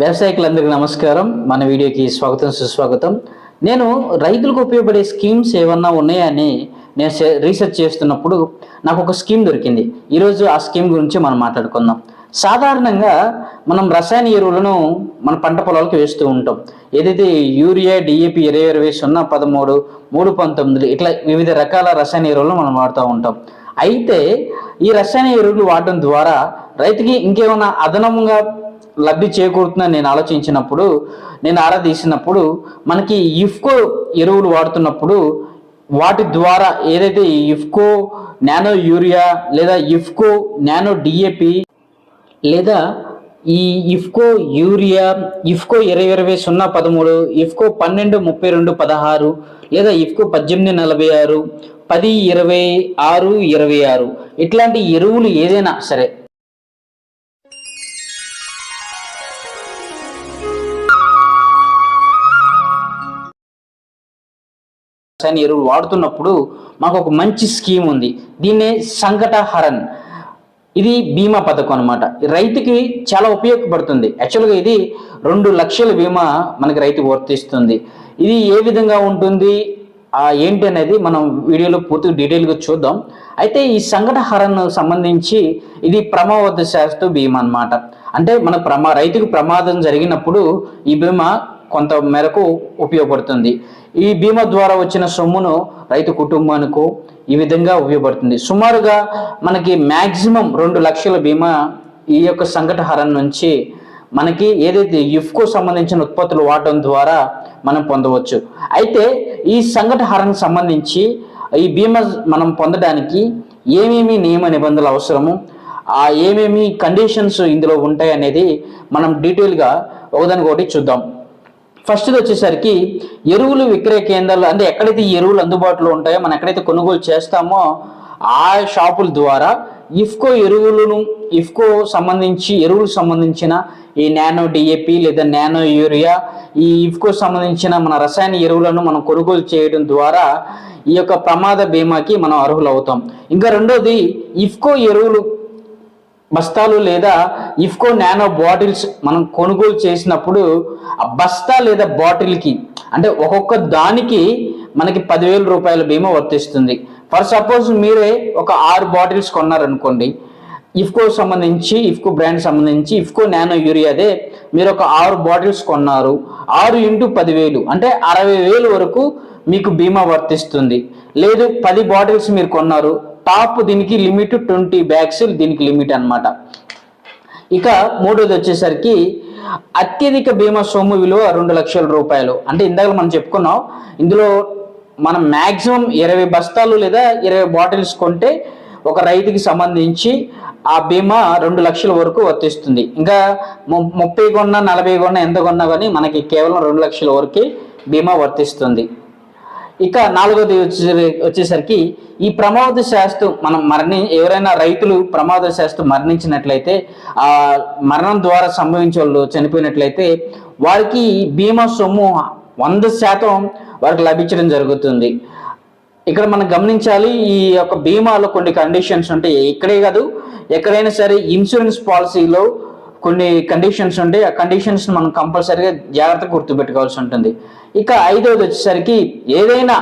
వ్యవసాయకులందరికీ నమస్కారం. మన వీడియోకి స్వాగతం సుస్వాగతం. నేను రైతులకు ఉపయోగపడే స్కీమ్స్ ఏమన్నా ఉన్నాయని నేను రీసెర్చ్ చేస్తున్నప్పుడు నాకు ఒక స్కీమ్ దొరికింది. ఈరోజు ఆ స్కీమ్ గురించి మనం మాట్లాడుకుందాం. సాధారణంగా మనం రసాయన ఎరువులను మన పంట పొలాలకు వేస్తూ ఉంటాం. ఏదైతే యూరియా డిఏపి ఇరవై ఇరవై సున్నా పదమూడు మూడు పంతొమ్మిది ఇట్లా వివిధ రకాల రసాయన ఎరువులను మనం వాడుతూ ఉంటాం. అయితే ఈ రసాయన ఎరువులు వాడడం ద్వారా రైతుకి ఇంకేమైనా అదనంగా లబ్ధి చేకూరుతుందని నేను ఆలోచించినప్పుడు నేను ఆరా తీసినప్పుడు మనకి ఇఫ్కో ఎరువులు వాడుతున్నప్పుడు వాటి ద్వారా ఏదైతే ఇఫ్కో నానో యూరియా లేదా ఇఫ్కో నానో డిఏపి లేదా ఈ ఇఫ్కో యూరియా ఇఫ్కో ఇరవై ఇరవై సున్నా పదమూడు ఇఫ్కో పన్నెండు ముప్పై రెండు పదహారు లేదా ఇఫ్కో పద్దెనిమిది నలభై ఆరు పది ఇరవై ఆరు ఇరవై ఆరు ఇట్లాంటి ఎరువులు ఏదైనా సరే రసాయన ఎరువులు వాడుతున్నప్పుడు మాకు ఒక మంచి స్కీమ్ ఉంది. దీన్నే సంకట హరన్ ఇది బీమా పథకం అనమాట రైతుకి చాలా ఉపయోగపడుతుంది. యాక్చువల్గా ఇది రెండు లక్షల బీమా మనకి రైతుకు వర్తిస్తుంది. ఇది ఏ విధంగా ఉంటుంది? ఏంటి అనేది మనం వీడియోలో పూర్తిగా డీటెయిల్గా చూద్దాం. అయితే ఈ సంకట హరన్ సంబంధించి ఇది ప్రమాద శాస్త్ర బీమా అన్నమాట. అంటే మన ప్రమా రైతుకు ప్రమాదం జరిగినప్పుడు ఈ బీమా కొంత మేరకు ఉపయోగపడుతుంది. ఈ బీమా ద్వారా వచ్చిన సొమ్మును రైతు కుటుంబానికి ఈ విధంగా ఉపయోగపడుతుంది. సుమారుగా మనకి మ్యాక్సిమం రెండు లక్షల బీమా ఈ యొక్క సంకట నుంచి మనకి ఏదైతే ఇఫ్కో సంబంధించిన ఉత్పత్తులు వాడటం ద్వారా మనం పొందవచ్చు. అయితే ఈ సంకట సంబంధించి ఈ బీమా మనం పొందడానికి ఏమేమి నియమ నిబంధనలు అవసరము? ఆ ఏమేమి కండిషన్స్ ఇందులో ఉంటాయి అనేది మనం డీటెయిల్గా ఒకదానికొకటి చూద్దాం. ఫస్ట్ది వచ్చేసరికి ఎరువులు విక్రయ కేంద్రాలు అంటే ఎక్కడైతే ఈ ఎరువులు అందుబాటులో ఉంటాయో మనం ఎక్కడైతే కొనుగోలు చేస్తామో ఆ షాపుల ద్వారా ఇఫ్కో ఎరువులను ఇఫ్కో సంబంధించి ఎరువులకు సంబంధించిన ఈ నానో డిఏపి లేదా నానో యూరియా ఈ ఇఫ్కో సంబంధించిన మన రసాయన ఎరువులను మనం కొనుగోలు చేయడం ద్వారా ఈ యొక్క ప్రమాద బీమాకి మనం అర్హులవుతాం. ఇంకా రెండోది ఇఫ్కో ఎరువులు బస్తాలు లేదా ఇఫ్కో నానో బాటిల్స్ మనం కొనుగోలు చేసినప్పుడు ఆ బస్తా లేదా బాటిల్కి అంటే ఒక్కొక్క దానికి మనకి పదివేల రూపాయల బీమా వర్తిస్తుంది. ఫర్ సపోజ్ మీరే ఒక ఆరు బాటిల్స్ కొన్నారనుకోండి ఇఫ్కో సంబంధించి ఇఫ్కో బ్రాండ్ సంబంధించి ఇఫ్కో నానో యూరియాదే మీరు ఒక ఆరు బాటిల్స్ కొన్నారు. ఆరు ఇంటూ పదివేలు అంటే అరవై వేలు వరకు మీకు బీమా వర్తిస్తుంది. లేదు పది బాటిల్స్ మీరు కొన్నారు. టాప్ దీనికి లిమిట్ ట్వంటీ బ్యాగ్స్ దీనికి లిమిట్ అన్నమాట. ఇక మూడోది వచ్చేసరికి అత్యధిక బీమా సొమ్ము విలువ రెండు లక్షల రూపాయలు. అంటే ఇందాక మనం చెప్పుకున్నాం ఇందులో మనం మ్యాక్సిమం ఇరవై బస్తాలు లేదా ఇరవై బాటిల్స్ కొంటే ఒక రైతుకి సంబంధించి ఆ బీమా రెండు లక్షల వరకు వర్తిస్తుంది. ఇంకా ము- ముప్పై కొన్నా నలభై కొన్నా ఎంత కొన్నా కానీ మనకి కేవలం రెండు లక్షల వరకే బీమా వర్తిస్తుంది. ఇక నాలుగోది వచ్చే- వచ్చేసరికి ఈ ప్రమాద శాస్తు మనం మరణి ఎవరైనా రైతులు ప్రమాద శాస్తు మరణించినట్లయితే ఆ మరణం ద్వారా సంభవించే వాళ్ళు చనిపోయినట్లయితే వారికి బీమా సొమ్ము వంద శాతం వారికి లభించడం జరుగుతుంది. ఇక్కడ మనం గమనించాలి ఈ యొక్క బీమాలో కొన్ని కండిషన్స్ ఉంటాయి. ఇక్కడే కాదు ఎక్కడైనా సరే ఇన్సూరెన్స్ పాలసీలో కొన్ని కండిషన్స్ ఉంటాయి ఆ కండిషన్స్ మనం కంపల్సరీగా జాగ్రత్తగా గుర్తుపెట్టుకోవాల్సి ఉంటుంది. ఇక ఐదవది వచ్చేసరికి ఏదైనా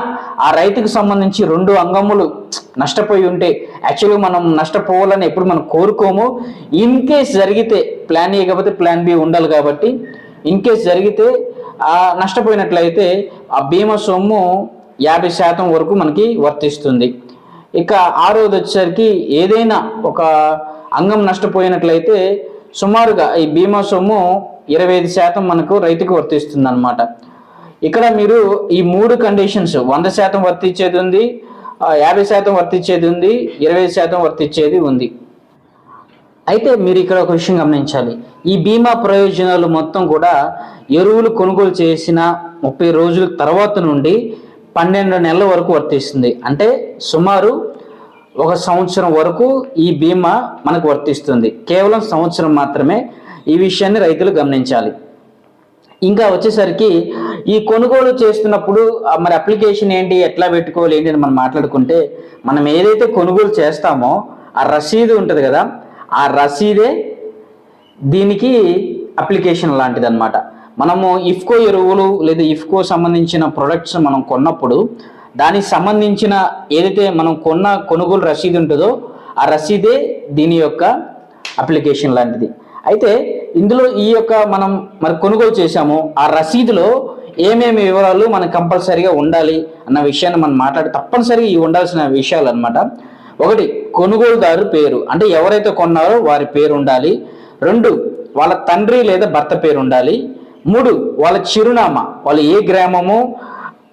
ఆ రైతుకు సంబంధించి రెండు అంగములు నష్టపోయి ఉంటే యాక్చువల్గా మనం నష్టపోవాలని ఎప్పుడు మనం కోరుకోము. ఇన్ కేస్ జరిగితే ప్లాన్ ఏ కాకపోతే ప్లాన్ బి ఉండాలి కాబట్టి ఇన్ కేస్ జరిగితే ఆ నష్టపోయినట్లయితే ఆ బీమా సొమ్ము యాభై శాతం వరకు మనకి వర్తిస్తుంది. ఇక ఆరోది వచ్చేసరికి ఏదైనా ఒక అంగం నష్టపోయినట్లయితే సుమారుగా ఈ బీమా సొమ్ము ఇరవై ఐదు శాతం మనకు రైతుకు వర్తిస్తుంది అనమాట ఇక్కడ మీరు ఈ మూడు కండిషన్స్ వంద శాతం వర్తించేది ఉంది యాభై శాతం వర్తించేది ఉంది ఇరవై శాతం వర్తించేది ఉంది. అయితే మీరు ఇక్కడ ఒక విషయం గమనించాలి. ఈ బీమా ప్రయోజనాలు మొత్తం కూడా ఎరువులు కొనుగోలు చేసిన ముప్పై రోజుల తర్వాత నుండి పన్నెండు నెలల వరకు వర్తిస్తుంది. అంటే సుమారు ఒక సంవత్సరం వరకు ఈ బీమా మనకు వర్తిస్తుంది. కేవలం సంవత్సరం మాత్రమే ఈ విషయాన్ని రైతులు గమనించాలి. ఇంకా వచ్చేసరికి ఈ కొనుగోలు చేస్తున్నప్పుడు మరి అప్లికేషన్ ఏంటి ఎట్లా పెట్టుకోవాలి ఏంటి అని మనం మాట్లాడుకుంటే మనం ఏదైతే కొనుగోలు చేస్తామో ఆ రసీదు ఉంటుంది కదా ఆ రసీదే దీనికి అప్లికేషన్ లాంటిది అనమాట మనము ఇఫ్కో ఎరువులు లేదా ఇఫ్కో సంబంధించిన ప్రొడక్ట్స్ మనం కొన్నప్పుడు దానికి సంబంధించిన ఏదైతే మనం కొన్న కొనుగోలు రసీదు ఉంటుందో ఆ రసీదే దీని యొక్క అప్లికేషన్ లాంటిది. అయితే ఇందులో ఈ యొక్క మనం మరి కొనుగోలు చేశాము ఆ రసీదులో ఏమేమి వివరాలు మనకు కంపల్సరీగా ఉండాలి అన్న విషయాన్ని మనం మాట్లాడి తప్పనిసరిగా ఇవి ఉండాల్సిన విషయాలు అనమాట ఒకటి కొనుగోలుదారు పేరు. అంటే ఎవరైతే కొన్నారో వారి పేరు ఉండాలి. రెండు వాళ్ళ తండ్రి లేదా భర్త పేరు ఉండాలి. మూడు వాళ్ళ చిరునామా వాళ్ళు ఏ గ్రామము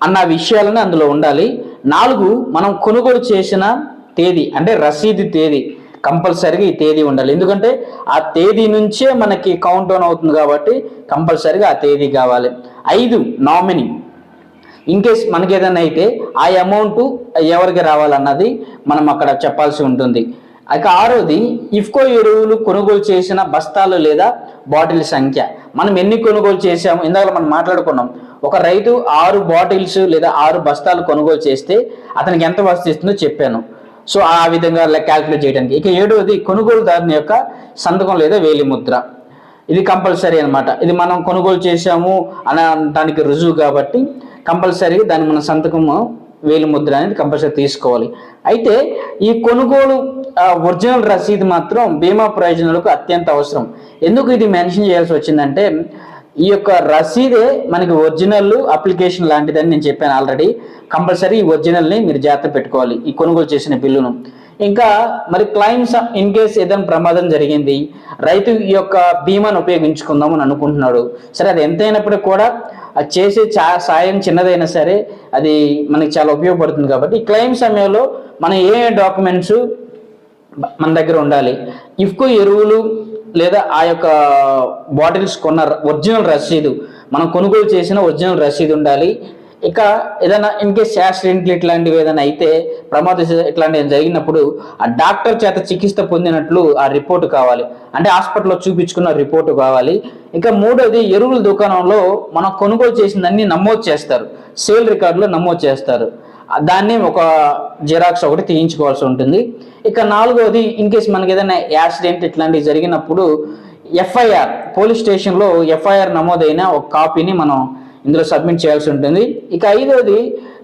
అన్న విషయాలని అందులో ఉండాలి. నాలుగు మనం కొనుగోలు చేసిన తేదీ అంటే రసీదు తేదీ కంపల్సరీగా ఈ తేదీ ఉండాలి. ఎందుకంటే ఆ తేదీ నుంచే మనకి కౌంట్ డౌన్ అవుతుంది కాబట్టి కంపల్సరీగా ఆ తేదీ కావాలి. ఐదు నామినీ ఇన్ కేస్ మనకి ఏదైనా అయితే ఆ అమౌంట్ ఎవరికి రావాలన్నది మనం అక్కడ చెప్పాల్సి ఉంటుంది. ఇక ఆరోది ఇఫ్కో ఎరువులు కొనుగోలు చేసిన బస్తాలు లేదా బాటిల్ సంఖ్య. మనం ఎన్ని కొనుగోలు చేసాము ఇందాక మనం మాట్లాడుకున్నాం. ఒక రైతు ఆరు బాటిల్స్ లేదా ఆరు బస్తాలు కొనుగోలు చేస్తే అతనికి ఎంత వసతి ఇస్తుందో చెప్పాను. సో ఆ విధంగా క్యాల్కులేట్ చేయడానికి. ఇక ఏడవది కొనుగోలుదారుని యొక్క సంతకం లేదా వేలి ముద్ర ఇది కంపల్సరీ అన్నమాట. ఇది మనం కొనుగోలు చేశాము అనే దానికి రుజువు కాబట్టి కంపల్సరీగా దాన్ని మన సంతకము వేలి ముద్ర అనేది కంపల్సరీ తీసుకోవాలి. అయితే ఈ కొనుగోలు ఒరిజినల్ రసీదు మాత్రం బీమా ప్రయోజనాలకు అత్యంత అవసరం. ఎందుకు ఇది మెన్షన్ చేయాల్సి వచ్చిందంటే ఈ యొక్క రసీదే మనకి ఒరిజినల్ అప్లికేషన్ లాంటిదని నేను చెప్పాను ఆల్రెడీ కంపల్సరీ ఈ ఒరిజినల్ని మీరు జాగ్రత్త పెట్టుకోవాలి ఈ కొనుగోలు చేసిన బిల్లును. ఇంకా మరి క్లైమ్స్ ఇన్ కేస్ ఏదైనా ప్రమాదం జరిగింది రైతు ఈ యొక్క బీమాను ఉపయోగించుకుందామని అనుకుంటున్నాడు. సరే అది ఎంతైనప్పటికీ కూడా అది చేసే చా సాయం చిన్నదైనా సరే అది మనకి చాలా ఉపయోగపడుతుంది కాబట్టి ఈ క్లెయిమ్ సమయంలో మనం ఏ డాక్యుమెంట్స్ మన దగ్గర ఉండాలి. ఇఫ్కో ఎరువులు లేదా ఆ యొక్క బాటిల్స్ కొన్న ఒరిజినల్ రసీదు మనం కొనుగోలు చేసిన ఒరిజినల్ రసీదు ఉండాలి. ఇక ఏదైనా ఇన్ కేస్ యాక్సిడెంట్లు ఇట్లాంటివి ఏదైనా అయితే ప్రమాద ఇట్లాంటివి జరిగినప్పుడు ఆ డాక్టర్ చేత చికిత్స పొందినట్లు ఆ రిపోర్ట్ కావాలి. అంటే హాస్పిటల్లో చూపించుకున్న రిపోర్టు కావాలి. ఇంకా మూడోది ఎరువుల దుకాణంలో మనం కొనుగోలు చేసిందన్నీ నమోదు చేస్తారు. సేల్ రికార్డులో నమోదు చేస్తారు. దాన్ని ఒక జిరాక్స్ ఒకటి తీయించుకోవాల్సి ఉంటుంది. ఇక నాలుగోది ఇన్ కేస్ మనకి ఏదైనా యాక్సిడెంట్ ఇట్లాంటివి జరిగినప్పుడు ఎఫ్ఐఆర్ పోలీస్ స్టేషన్లో ఎఫ్ఐఆర్ నమోదైన ఒక కాపీని మనం ఇందులో సబ్మిట్ చేయాల్సి ఉంటుంది. ఇక ఐదోది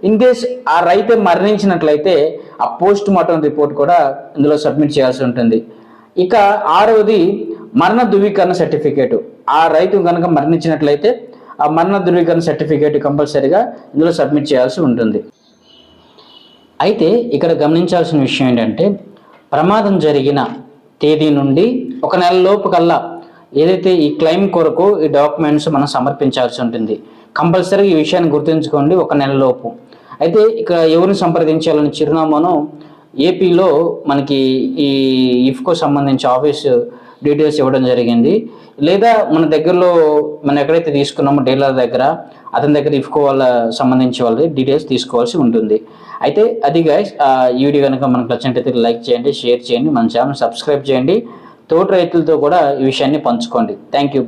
ఇన్ కేస్ ఆ రైతు మరణించినట్లయితే ఆ పోస్ట్ మార్టం రిపోర్ట్ కూడా ఇందులో సబ్మిట్ చేయాల్సి ఉంటుంది. ఇక ఆరవది మరణ ధృవీకరణ సర్టిఫికేట్. ఆ రైతు కనుక మరణించినట్లయితే ఆ మరణ ధృవీకరణ సర్టిఫికేట్ కంపల్సరీగా ఇందులో సబ్మిట్ చేయాల్సి ఉంటుంది. అయితే ఇక్కడ గమనించాల్సిన విషయం ఏంటంటే ప్రమాదం జరిగిన తేదీ నుండి ఒక నెల లోపు కల్లా ఏదైతే ఈ క్లెయిమ్ కొరకు ఈ డాక్యుమెంట్స్ మనం సమర్పించాల్సి ఉంటుంది కంపల్సరీ ఈ విషయాన్ని గుర్తుంచుకోండి ఒక నెల లోపు. అయితే ఇక్కడ ఎవరిని సంప్రదించాలని చిరునామాను ఏపీలో మనకి ఈ ఇఫ్కో సంబంధించి ఆఫీసు డీటెయిల్స్ ఇవ్వడం జరిగింది. లేదా మన దగ్గరలో మనం ఎక్కడైతే తీసుకున్నామో డీలర్ దగ్గర అతని దగ్గర ఇఫ్కో వాళ్ళ సంబంధించి వాళ్ళ డీటెయిల్స్ తీసుకోవాల్సి ఉంటుంది. అయితే అది గైస్ ఈ వీడియో కనుక మనకు నచ్చినట్టయితే లైక్ చేయండి షేర్ చేయండి మన ఛానల్ సబ్స్క్రైబ్ చేయండి. తోటి రైతులతో కూడా ఈ విషయాన్ని పంచుకోండి. Thank you